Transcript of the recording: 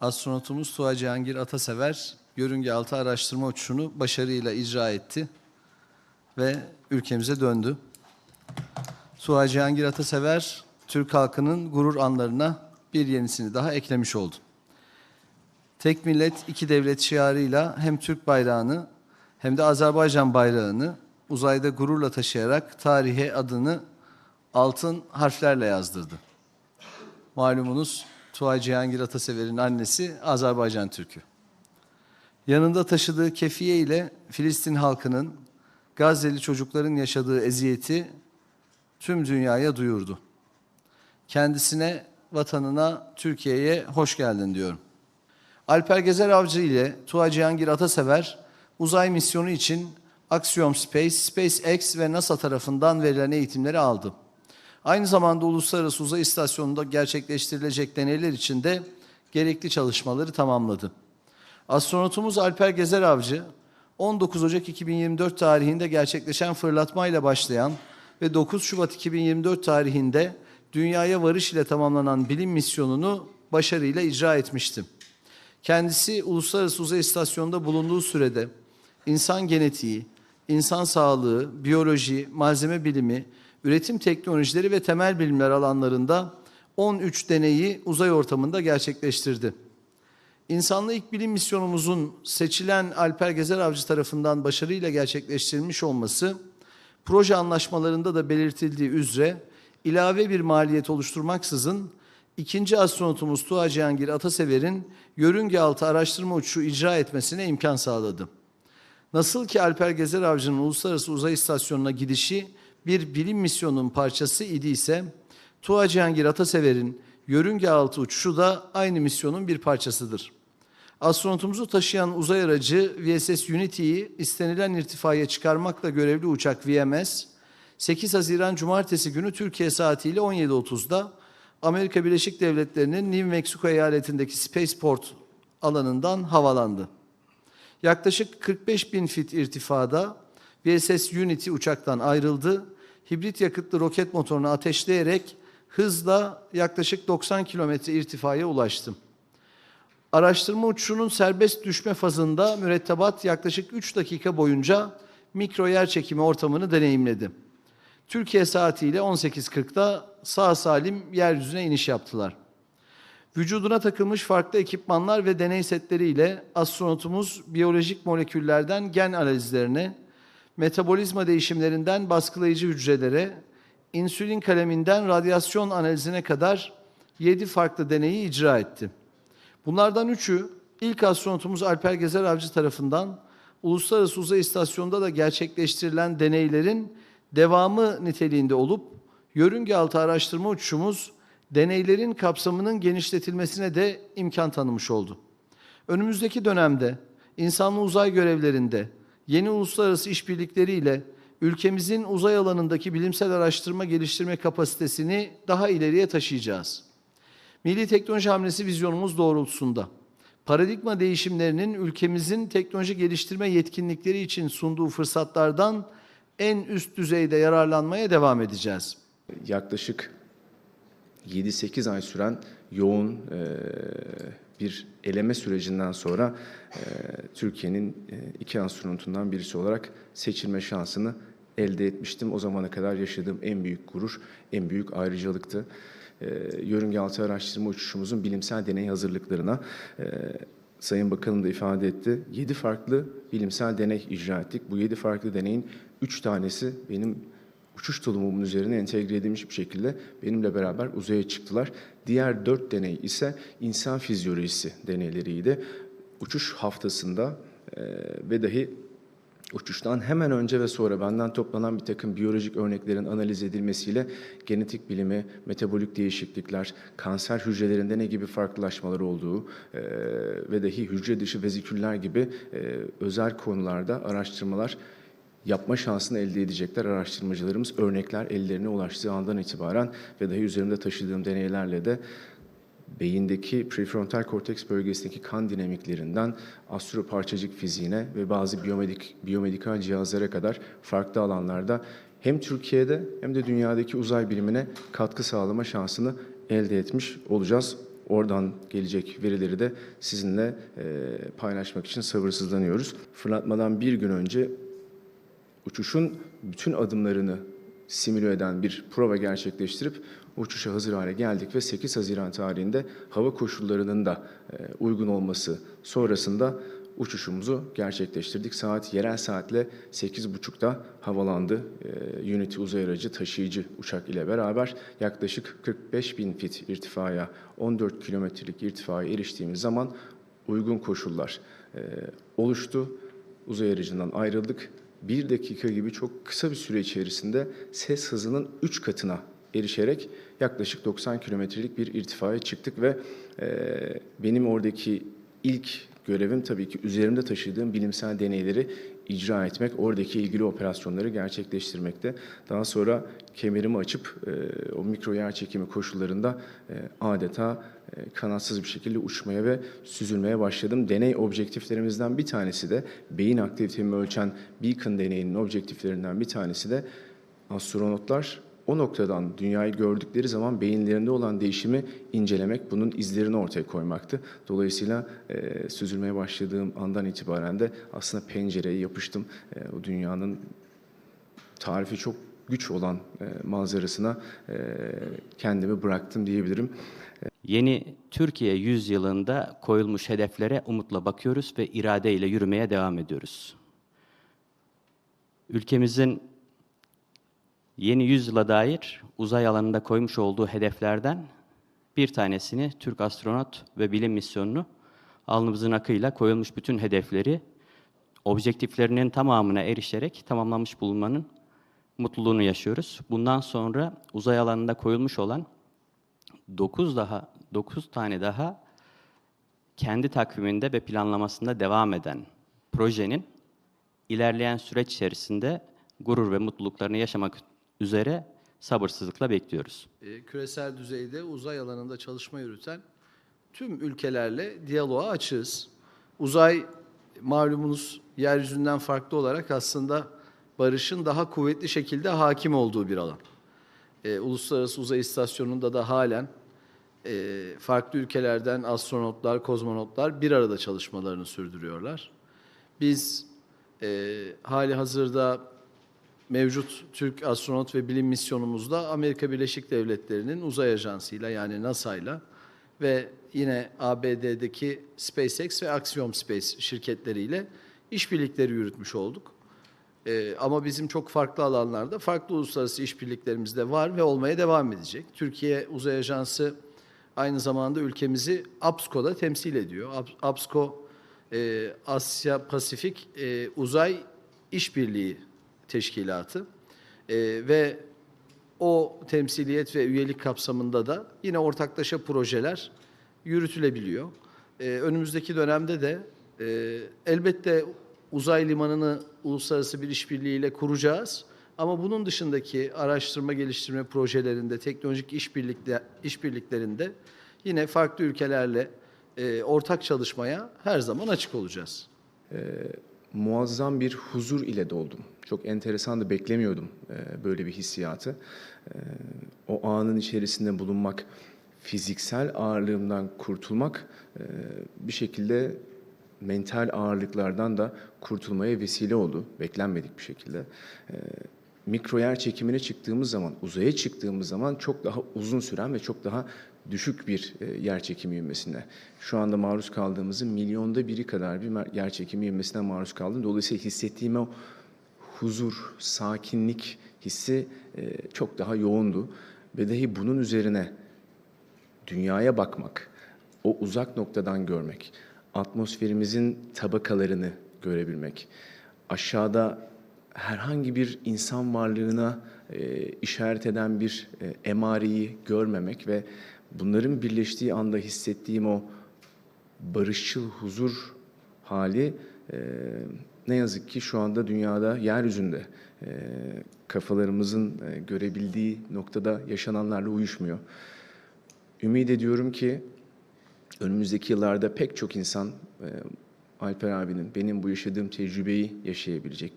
Astronotumuz Tuğa Cihangir Atasever yörünge altı araştırma uçuşunu başarıyla icra etti ve ülkemize döndü. Tuğa Cihangir Atasever Türk halkının gurur anlarına bir yenisini daha eklemiş oldu. Tek millet iki devlet şiarıyla hem Türk bayrağını hem de Azerbaycan bayrağını uzayda gururla taşıyarak tarihe adını altın harflerle yazdırdı. Malumunuz Tuğay Cihangir Atasever'in annesi Azerbaycan Türkü. Yanında taşıdığı kefiye ile Filistin halkının, Gazze'li çocukların yaşadığı eziyeti tüm dünyaya duyurdu. Kendisine, vatanına, Türkiye'ye hoş geldin diyorum. Alper Gezer Avcı ile Tuğay Cihangir Atasever uzay misyonu için Axiom Space, SpaceX ve NASA tarafından verilen eğitimleri aldı. Aynı zamanda Uluslararası Uzay İstasyonu'nda gerçekleştirilecek deneyler için de gerekli çalışmaları tamamladı. Astronotumuz Alper Gezer Avcı, 19 Ocak 2024 tarihinde gerçekleşen fırlatmayla başlayan ve 9 Şubat 2024 tarihinde dünyaya varış ile tamamlanan bilim misyonunu başarıyla icra etmişti. Kendisi Uluslararası Uzay İstasyonu'nda bulunduğu sürede insan genetiği, insan sağlığı, biyoloji, malzeme bilimi, üretim teknolojileri ve temel bilimler alanlarında 13 deneyi uzay ortamında gerçekleştirdi. İnsanlı ilk bilim misyonumuzun seçilen Alper Gezer Avcı tarafından başarıyla gerçekleştirilmiş olması, proje anlaşmalarında da belirtildiği üzere ilave bir maliyet oluşturmaksızın ikinci astronotumuz Tuğa Cihangir Atasever'in yörünge altı araştırma uçuşu icra etmesine imkan sağladı. Nasıl ki Alper Gezer Avcı'nın Uluslararası Uzay İstasyonu'na gidişi bir bilim misyonunun parçası idiyse, Tuğa Cihangir Atasever'in yörünge altı uçuşu da aynı misyonun bir parçasıdır. Astronotumuzu taşıyan uzay aracı VSS Unity'yi istenilen irtifaya çıkarmakla görevli uçak VMS, 8 Haziran Cumartesi günü Türkiye saatiyle 17.30'da Amerika Birleşik Devletleri'nin New Mexico eyaletindeki Spaceport alanından havalandı. Yaklaşık 45 bin fit irtifada VSS Unity uçaktan ayrıldı. Hibrit yakıtlı roket motorunu ateşleyerek hızla yaklaşık 90 kilometre irtifaya ulaştı. Araştırma uçuşunun serbest düşme fazında mürettebat yaklaşık 3 dakika boyunca mikro yer çekimi ortamını deneyimledi. Türkiye saatiyle 18.40'da sağ salim yeryüzüne iniş yaptılar. Vücuduna takılmış farklı ekipmanlar ve deney setleriyle astronotumuz biyolojik moleküllerden gen analizlerine, metabolizma değişimlerinden baskılayıcı hücrelere, insülin kaleminden radyasyon analizine kadar 7 farklı deneyi icra etti. Bunlardan üçü ilk astronotumuz Alper Gezer Avcı tarafından Uluslararası Uzay İstasyonu'nda da gerçekleştirilen deneylerin devamı niteliğinde olup yörünge altı araştırma uçuşumuz deneylerin kapsamının genişletilmesine de imkan tanımış oldu. Önümüzdeki dönemde insanlı uzay görevlerinde yeni uluslararası işbirlikleriyle ülkemizin uzay alanındaki bilimsel araştırma geliştirme kapasitesini daha ileriye taşıyacağız. Milli Teknoloji Hamlesi vizyonumuz doğrultusunda paradigma değişimlerinin ülkemizin teknoloji geliştirme yetkinlikleri için sunduğu fırsatlardan en üst düzeyde yararlanmaya devam edeceğiz. yaklaşık 7-8 ay süren yoğun e, bir eleme sürecinden sonra e, Türkiye'nin e, iki astronotundan birisi olarak seçilme şansını elde etmiştim. O zamana kadar yaşadığım en büyük gurur, en büyük ayrıcalıktı. E, yörünge altı araştırma uçuşumuzun bilimsel deney hazırlıklarına e, Sayın Bakanım da ifade etti. 7 farklı bilimsel deney icra ettik. Bu 7 farklı deneyin 3 tanesi benim uçuş tulumumun üzerine entegre edilmiş bir şekilde benimle beraber uzaya çıktılar. Diğer dört deney ise insan fizyolojisi deneyleriydi. Uçuş haftasında e, ve dahi uçuştan hemen önce ve sonra benden toplanan bir takım biyolojik örneklerin analiz edilmesiyle genetik bilimi, metabolik değişiklikler, kanser hücrelerinde ne gibi farklılaşmalar olduğu e, ve dahi hücre dışı veziküller gibi e, özel konularda araştırmalar yapma şansını elde edecekler araştırmacılarımız. Örnekler ellerine ulaştığı andan itibaren ve dahi üzerimde taşıdığım deneylerle de beyindeki prefrontal korteks bölgesindeki kan dinamiklerinden astro parçacık fiziğine ve bazı biyomedik, biyomedikal cihazlara kadar farklı alanlarda hem Türkiye'de hem de dünyadaki uzay bilimine katkı sağlama şansını elde etmiş olacağız. oradan gelecek verileri de sizinle paylaşmak için sabırsızlanıyoruz. Fırlatmadan bir gün önce uçuşun bütün adımlarını simüle eden bir prova gerçekleştirip uçuşa hazır hale geldik ve 8 Haziran tarihinde hava koşullarının da e, uygun olması sonrasında uçuşumuzu gerçekleştirdik. Saat yerel saatle 8.30'da havalandı. E, Unity uzay aracı taşıyıcı uçak ile beraber yaklaşık 45 bin fit irtifaya, 14 kilometrelik irtifaya eriştiğimiz zaman uygun koşullar e, oluştu. Uzay aracından ayrıldık. Bir dakika gibi çok kısa bir süre içerisinde ses hızının 3 katına erişerek yaklaşık 90 kilometrelik bir irtifaya çıktık ve e, benim oradaki ilk görevim tabii ki üzerimde taşıdığım bilimsel deneyleri icra etmek, oradaki ilgili operasyonları gerçekleştirmekte. Daha sonra kemerimi açıp e, o mikro yer çekimi koşullarında e, adeta kanatsız bir şekilde uçmaya ve süzülmeye başladım. Deney objektiflerimizden bir tanesi de beyin aktivitemi ölçen Beacon deneyinin objektiflerinden bir tanesi de astronotlar o noktadan dünyayı gördükleri zaman beyinlerinde olan değişimi incelemek, bunun izlerini ortaya koymaktı. Dolayısıyla e, süzülmeye başladığım andan itibaren de aslında pencereye yapıştım. E, o dünyanın tarifi çok güç olan e, manzarasına e, kendimi bıraktım diyebilirim. Yeni Türkiye yüzyılında koyulmuş hedeflere umutla bakıyoruz ve iradeyle yürümeye devam ediyoruz. Ülkemizin yeni yüzyıla dair uzay alanında koymuş olduğu hedeflerden bir tanesini Türk astronot ve bilim misyonunu alnımızın akıyla koyulmuş bütün hedefleri objektiflerinin tamamına erişerek tamamlanmış bulunmanın mutluluğunu yaşıyoruz. Bundan sonra uzay alanında koyulmuş olan 9 daha 9 tane daha kendi takviminde ve planlamasında devam eden projenin ilerleyen süreç içerisinde gurur ve mutluluklarını yaşamak üzere sabırsızlıkla bekliyoruz. e, küresel düzeyde uzay alanında çalışma yürüten tüm ülkelerle diyaloğa açığız. Uzay malumunuz yeryüzünden farklı olarak aslında barışın daha kuvvetli şekilde hakim olduğu bir alan. E, Uluslararası Uzay İstasyonu'nda da halen e, farklı ülkelerden astronotlar, kozmonotlar bir arada çalışmalarını sürdürüyorlar. Biz e, hali hazırda mevcut Türk astronot ve bilim misyonumuzda Amerika Birleşik Devletleri'nin uzay ajansıyla yani NASA'yla ve yine ABD'deki SpaceX ve Axiom Space şirketleriyle işbirlikleri yürütmüş olduk. Ee, ama bizim çok farklı alanlarda farklı uluslararası işbirliklerimiz de var ve olmaya devam edecek. Türkiye Uzay Ajansı aynı zamanda ülkemizi APSCO'da temsil ediyor. Ap- APSCO e, Asya Pasifik e, Uzay İşbirliği Teşkilatı E, ve o temsiliyet ve üyelik kapsamında da yine ortaklaşa projeler yürütülebiliyor. Ee, önümüzdeki dönemde de e, elbette uzay limanını uluslararası bir işbirliğiyle kuracağız. Ama bunun dışındaki araştırma geliştirme projelerinde, teknolojik işbirlikle, işbirliklerinde yine farklı ülkelerle e, ortak çalışmaya her zaman açık olacağız. muazzam bir huzur ile doldum. Çok enteresandı, beklemiyordum e, böyle bir hissiyatı. E, o anın içerisinde bulunmak, fiziksel ağırlığımdan kurtulmak e, bir şekilde mental ağırlıklardan da kurtulmaya vesile oldu. Beklenmedik bir şekilde. E, mikro yer çekimine çıktığımız zaman, uzaya çıktığımız zaman çok daha uzun süren ve çok daha düşük bir e, yer çekimi ivmesine. Şu anda maruz kaldığımızın milyonda biri kadar bir yer çekimi ivmesine maruz kaldım. Dolayısıyla hissettiğim o huzur, sakinlik hissi e, çok daha yoğundu. Ve dahi bunun üzerine dünyaya bakmak, o uzak noktadan görmek, atmosferimizin tabakalarını görebilmek, aşağıda herhangi bir insan varlığına e, işaret eden bir e, emareyi görmemek ve bunların birleştiği anda hissettiğim o barışçıl huzur hali e, ne yazık ki şu anda dünyada yeryüzünde e, kafalarımızın e, görebildiği noktada yaşananlarla uyuşmuyor. Ümit ediyorum ki önümüzdeki yıllarda pek çok insan e, Alper abinin benim bu yaşadığım tecrübeyi yaşayabilecek.